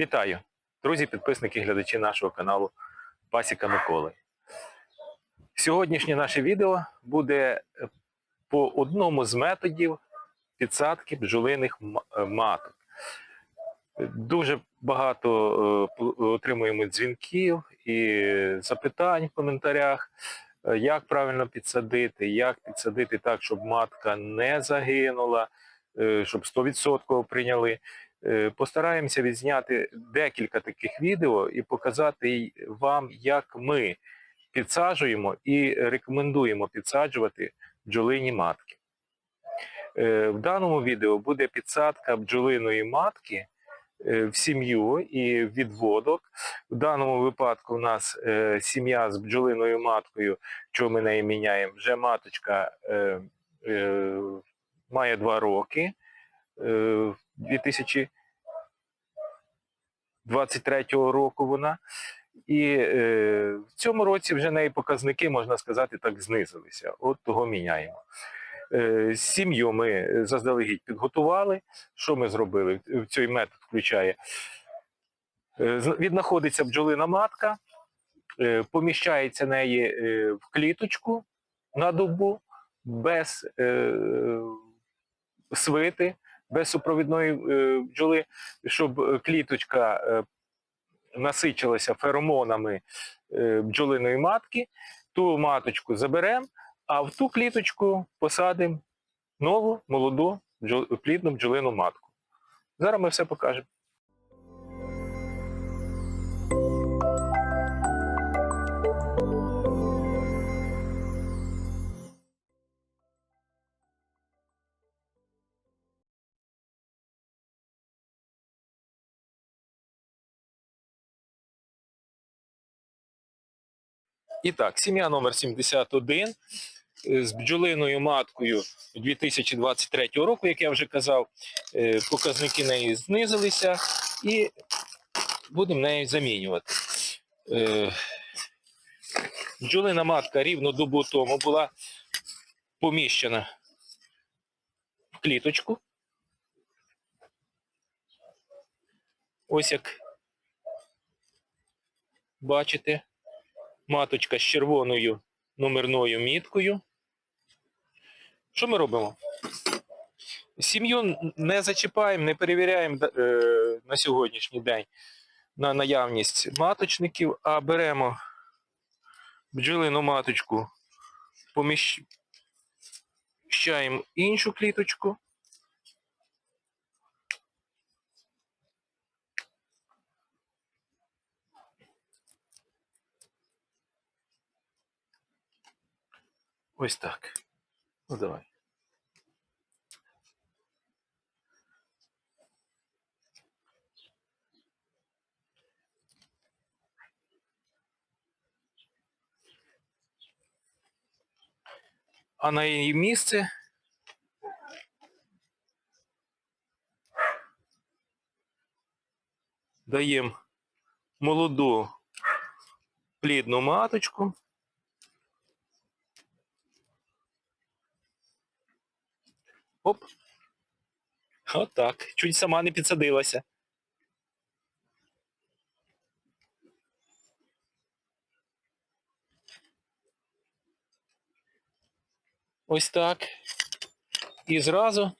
Вітаю, друзі, підписники, глядачі нашого каналу Пасіка Миколи. Сьогоднішнє наше відео буде по одному з методів підсадки бджолиних е, маток. Дуже багато е, отримуємо дзвінків і запитань в коментарях, е, як правильно підсадити, як підсадити так, щоб матка не загинула, щоб 100% прийняли. Е, Постараємося відзняти декілька таких відео і показати вам, як ми підсаджуємо і рекомендуємо підсаджувати бджолині матки. Е, В даному відео буде підсадка бджолиної матки е, в сім'ю і відводок. В даному випадку у нас сім'я з бджолиною маткою, що ми неї міняємо, вже маточка має два роки. Е, 2023 року вона. І е, в цьому році вже неї показники, можна сказати, так знизилися. От того міняємо. Е, сім'ю ми заздалегідь підготували. Що ми зробили? В цей метод включає. Е, віднаходиться бджолина матка, е, поміщається неї е, в кліточку на добу без е, свити, без супровідної е, бджоли, щоб е, кліточка е, насичилася феромонами бджолиної матки, ту маточку заберемо, а в ту кліточку посадимо нову молоду плідну бджолину матку. Зараз ми все покажемо. І так, сім'я номер 71 е, з бджолиною маткою 2023 року, як я вже казав, е, показники неї знизилися і будемо нею замінювати. Е, Бджолина матка рівно добу тому була поміщена в кліточку. Ось як бачите маточка з червоною номерною міткою. Що ми робимо? Сім'ю не зачіпаємо, не перевіряємо е, на сьогоднішній день на наявність маточників, а беремо бджолину маточку, поміщаємо іншу кліточку. Ось так. Ну давай. А на її місце даємо молоду плідну маточку. Оп. Отак. Чуть сама не підсадилася. Ось так. І зразу.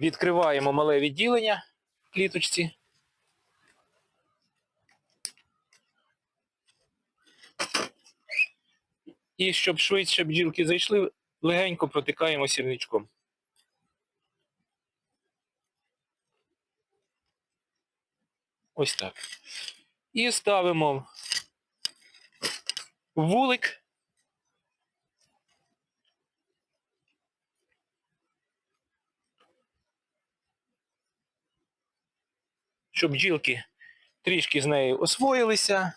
Відкриваємо мале відділення кліточці. І щоб швидше бджілки зайшли, легенько протикаємо сірничком. Ось так. І ставимо вулик. Щоб бджілки трішки з нею освоїлися,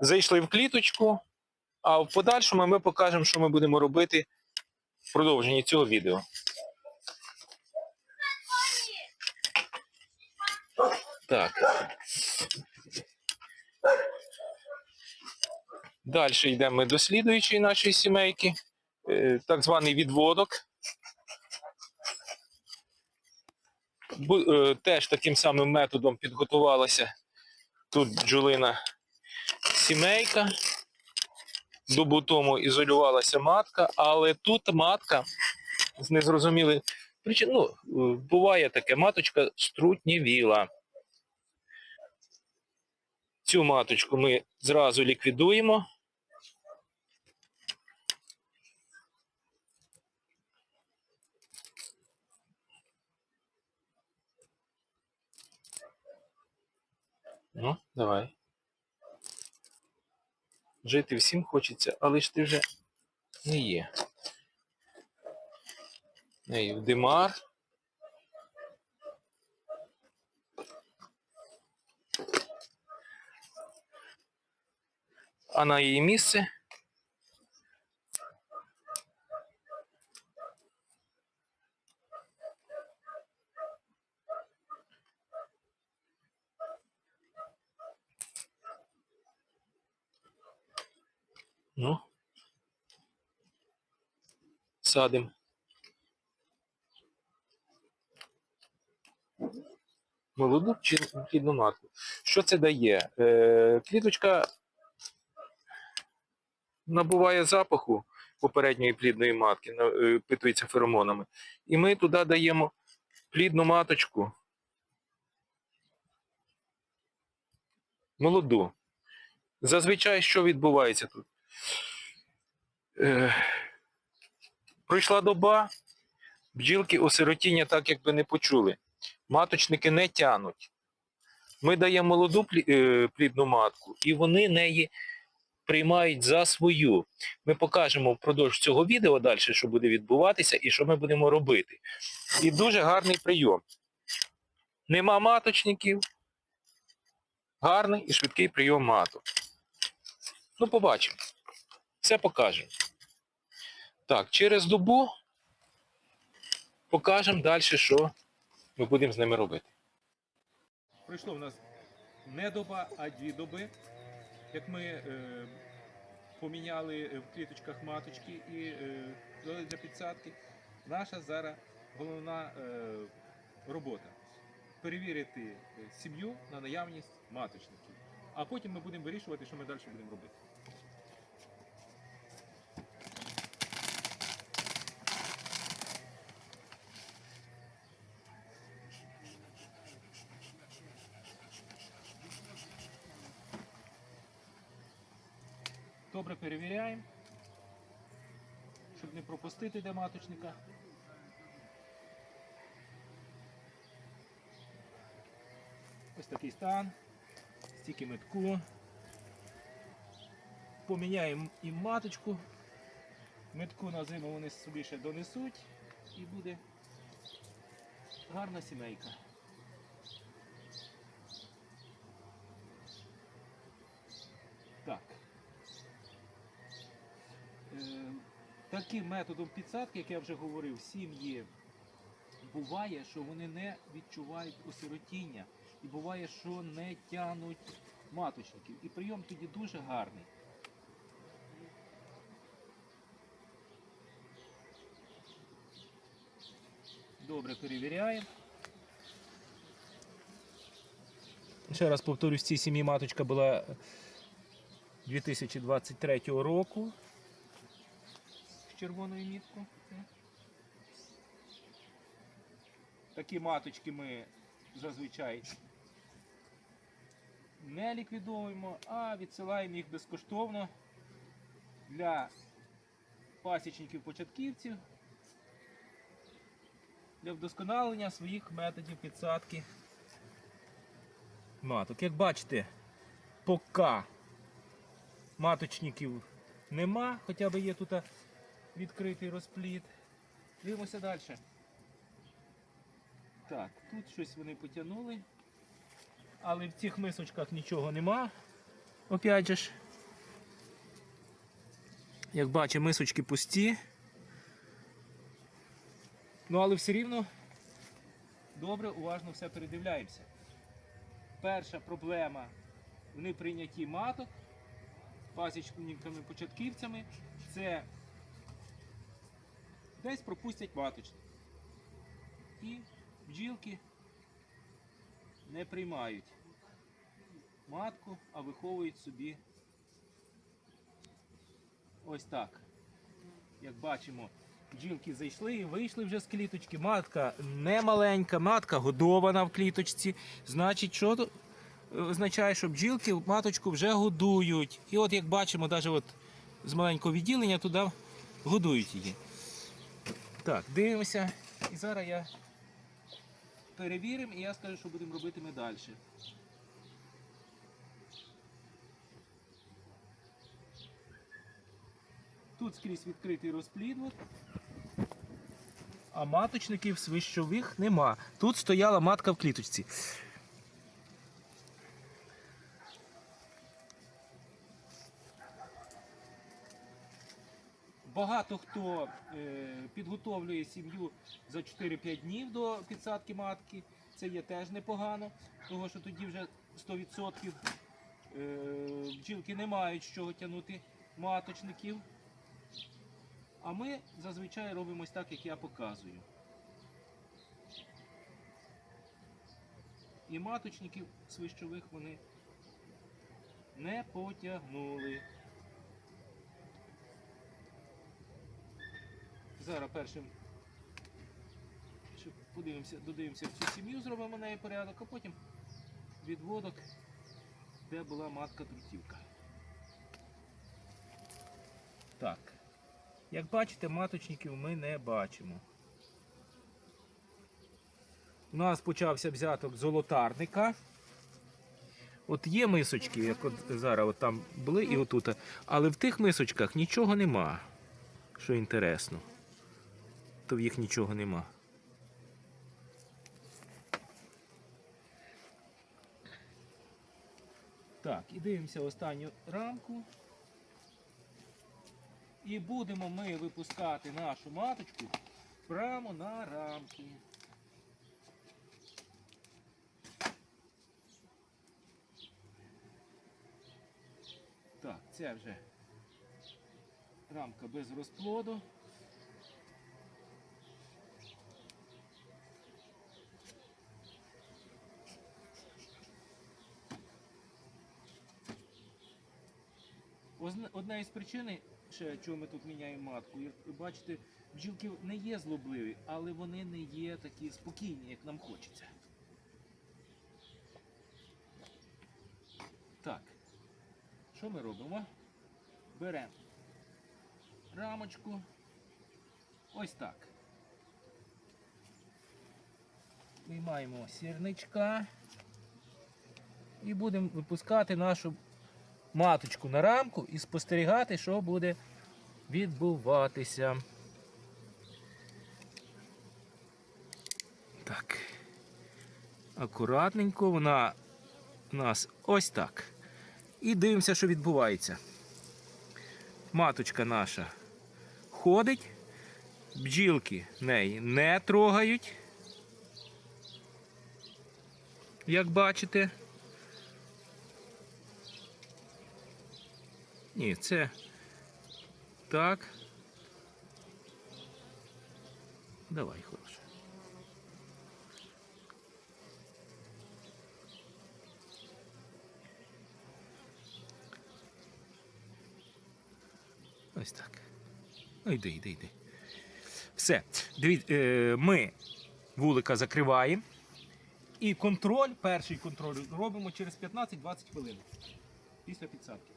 зайшли в кліточку. А в подальшому ми покажемо, що ми будемо робити в продовженні цього відео. Так. Далі йдемо до слідуючої нашої сімейки, е, так званий відводок. Е, теж таким самим методом підготувалася тут бджолина сімейка. Добу тому ізолювалася матка, але тут матка з незрозумілих причин. Ну, буває таке, маточка струтнівіла. Цю маточку ми зразу ліквідуємо. Ну, давай. Жити всім хочеться, але ж ти вже не є. Ей, в димар. А на її місце Ну. Садим. Молоду чи плідну матку. Що це дає? Е, квіточка набуває запаху попередньої плідної матки, е, питується феромонами. І ми туди даємо плідну маточку. Молоду. Зазвичай що відбувається тут? Е, пройшла доба, бджілки осиротіння так якби не почули. Маточники не тянуть. Ми даємо молоду е, плідну матку, і вони неї приймають за свою. Ми покажемо впродовж цього відео далі, що буде відбуватися і що ми будемо робити. І дуже гарний прийом. Нема маточників. Гарний і швидкий прийом маток. Ну, побачимо. Все покажемо. Так, через добу покажемо далі, що ми будемо з ними робити. Пройшло в нас не доба, а дві доби. Як ми е, поміняли е, в кліточках маточки і е, для підсадки, наша зараз головна е, робота перевірити е, сім'ю на наявність маточників. А потім ми будемо вирішувати, що ми далі будемо робити. Добре перевіряємо, щоб для маточника. Ось такий стан, стільки метку. Поміняємо і маточку. Метку на зиму вони собі ще донесуть і буде гарна сімейка. Так. Е, Таким методом підсадки, як я вже говорив, сім'ї буває, що вони не відчувають осиротіння. І буває, що не тянуть маточників. І прийом тоді дуже гарний. Добре, перевіряємо. Ще раз повторюсь, цій сім'ї маточка була 2023 року червоною міткою. Такі маточки ми зазвичай не ліквідовуємо, а відсилаємо їх безкоштовно для пасічників-початківців для вдосконалення своїх методів підсадки маток. Як бачите, поки маточників нема, хоча б є тут відкритий розплід. Дивимося далі. Так, тут щось вони потягнули. Але в цих мисочках нічого нема. Опять же ж. Як бачимо, мисочки пусті. Ну, але все рівно добре, уважно все передивляємося. Перша проблема в неприйнятті маток пасічниками-початківцями це десь пропустять маточник. І бджілки не приймають матку, а виховують собі ось так. Як бачимо, бджілки зайшли і вийшли вже з кліточки. Матка не маленька, матка годована в кліточці. Значить, що означає, що бджілки маточку вже годують. І от як бачимо, навіть от з маленького відділення туди годують її. Так, дивимося. І зараз я перевіримо і я скажу, що будемо робити ми далі. Тут скрізь відкритий розплід. А маточників свищових нема. Тут стояла матка в кліточці. Багато хто е, підготовлює сім'ю за 4-5 днів до підсадки матки. Це є теж непогано, тому що тоді вже 100% е, бджілки не мають з чого тягнути маточників. А ми зазвичай робимо ось так, як я показую. І маточників свищових вони не потягнули. Зараз першим подивимося, додивимося в цю сім'ю, зробимо неї порядок, а потім відводок, де була матка трутівка. Так. Як бачите, маточників ми не бачимо. У нас почався взяток золотарника. От є мисочки, як от зараз от там були і отут. Але в тих мисочках нічого нема. Що інтересно. То в їх нічого нема. Так, і дивимося останню рамку. І будемо ми випускати нашу маточку прямо на рамки. Так, це вже рамка без розплоду. Озна- Одна із причин, ще чого ми тут міняємо матку, як ви бачите, бджілки не є злобливі, але вони не є такі спокійні, як нам хочеться. Так, що ми робимо? Беремо рамочку. Ось так. Виймаємо сірничка і будемо випускати нашу маточку на рамку і спостерігати, що буде відбуватися. Так. Акуратненько вона у нас ось так. І дивимося, що відбувається. Маточка наша ходить, бджілки неї не трогають. Як бачите. Ні, це так. Давай, хороше. Ось так. Ну, йди, йди, йди. Все. Дивіться, е, ми вулика закриваємо. І контроль, перший контроль робимо через 15-20 хвилин після підсадки.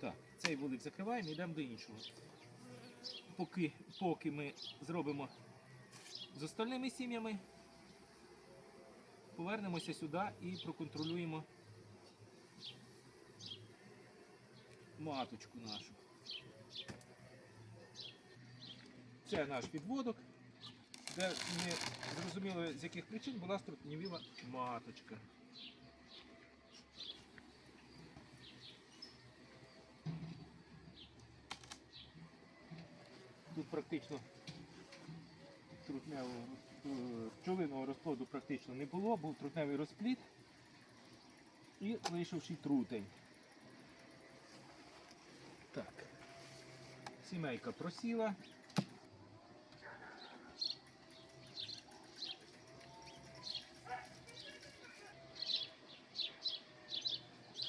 Так, цей вулик закриваємо і йдемо до іншого. Поки, поки ми зробимо з остальними сім'ями, повернемося сюди і проконтролюємо маточку нашу. Це наш підводок, де ми зрозуміли, з яких причин була струтнівіла маточка. Практично трутневого е, пчолиного розплоду практично не було, був трутневий розплід і вийшовший трутень. Так. Сімейка просіла.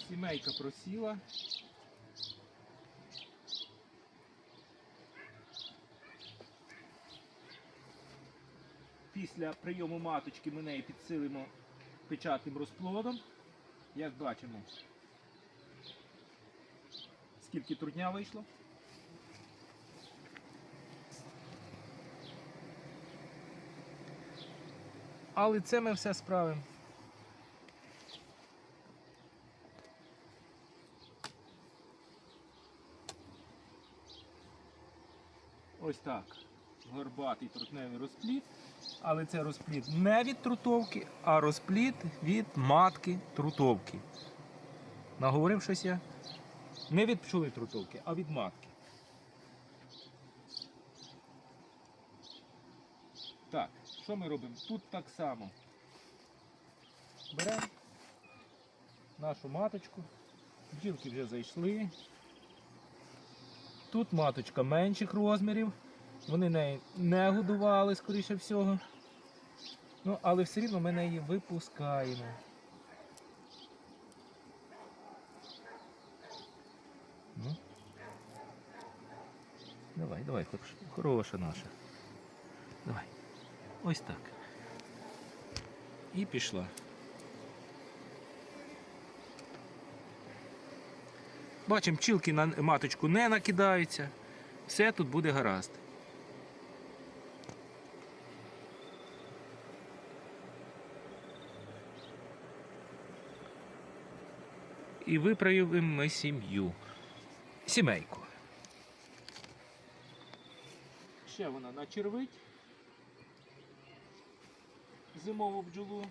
Сімейка просіла. Після прийому маточки ми неї підсилимо печатним розплодом. Як бачимо, скільки трудня вийшло. Але це ми все справимо. Ось так. Горбатий трутневий розплід. Але це розплід не від трутовки, а розплід від матки трутовки. Наговорив? Не від пчоли трутовки, а від матки. Так, що ми робимо? Тут так само. Беремо нашу маточку. Бджілки вже зайшли. Тут маточка менших розмірів. Вони неї не годували, скоріше всього. Ну, але все рівно ми неї випускаємо. Ну. Давай, давай, хороша, наша. Давай. Ось так. І пішла. Бачимо, пчілки на маточку не накидаються. Все тут буде гаразд. І виправимо ми сім'ю. Сімейку. Ще вона начервить. Зимову бджолу.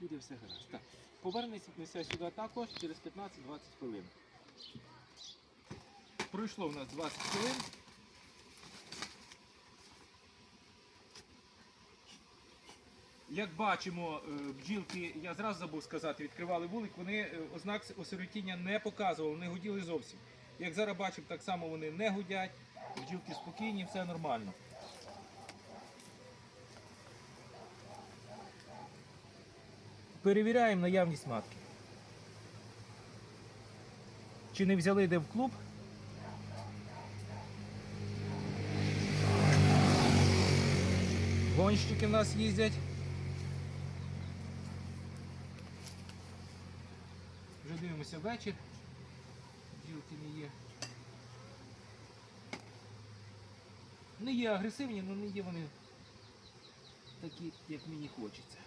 Буде все гаразд. Так. Повернемося сюди також через 15-20 хвилин. Пройшло в нас 20 хвилин. Як бачимо, е, бджілки, я зразу забув сказати, відкривали вулик, вони е, ознак осиротіння не показували, не гуділи зовсім. Як зараз бачимо, так само вони не гудять, бджілки спокійні, все нормально. Перевіряємо наявність матки. Чи не взяли де в клуб? Гонщики в нас їздять. Вже дивимося вечір. Бджілки не є. Не є агресивні, але не є вони такі, як мені хочеться.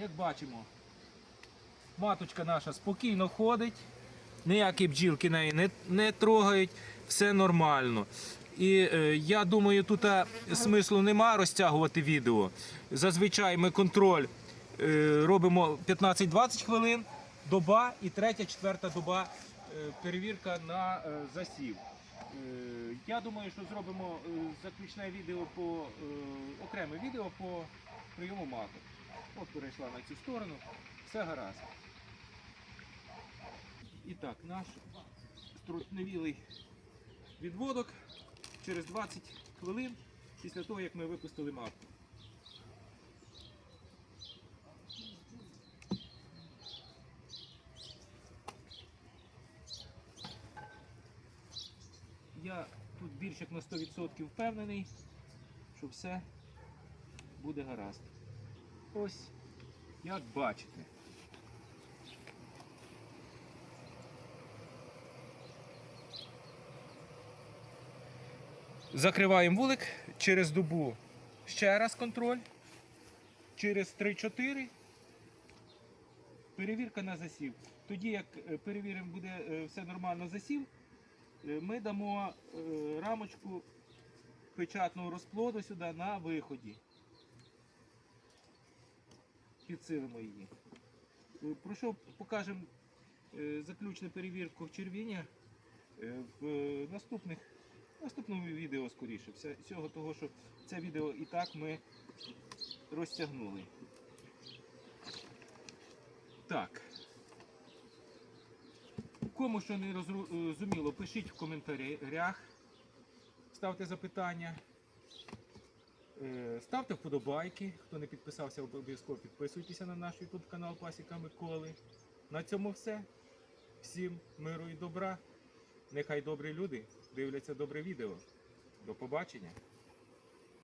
Як бачимо, маточка наша спокійно ходить, ніякі бджілки неї не, не трогають, все нормально. І е, я думаю, тут е, смислу нема розтягувати відео. Зазвичай ми контроль е, робимо 15-20 хвилин, доба і третя, четверта доба е, перевірка на е, засів. Е, я думаю, що зробимо е, заключне відео по окреме відео по прийому маток. От перейшла на цю сторону, все гаразд. І так, наш струтневілий відводок через 20 хвилин після того, як ми випустили матку. Я тут більш як на 100% впевнений, що все буде гаразд. Ось, як бачите. Закриваємо вулик через добу. Ще раз контроль. Через 3-4. Перевірка на засів. Тоді, як е, перевіримо, буде е, все нормально засів, Е, Ми дамо рамочку печатного розплоду сюди на виході. Підсилимо її. Е, Про що покажемо е, заключну перевірку червіння е, в наступних, наступному відео скоріше. Всього того, що це відео і так ми розтягнули. Так. Кому що не зрозуміло, пишіть в коментарях, ставте запитання, ставте вподобайки. Хто не підписався, обов'язково підписуйтеся на наш YouTube канал Пасіка Миколи. На цьому все. Всім миру і добра. Нехай добрі люди дивляться добре відео. До побачення.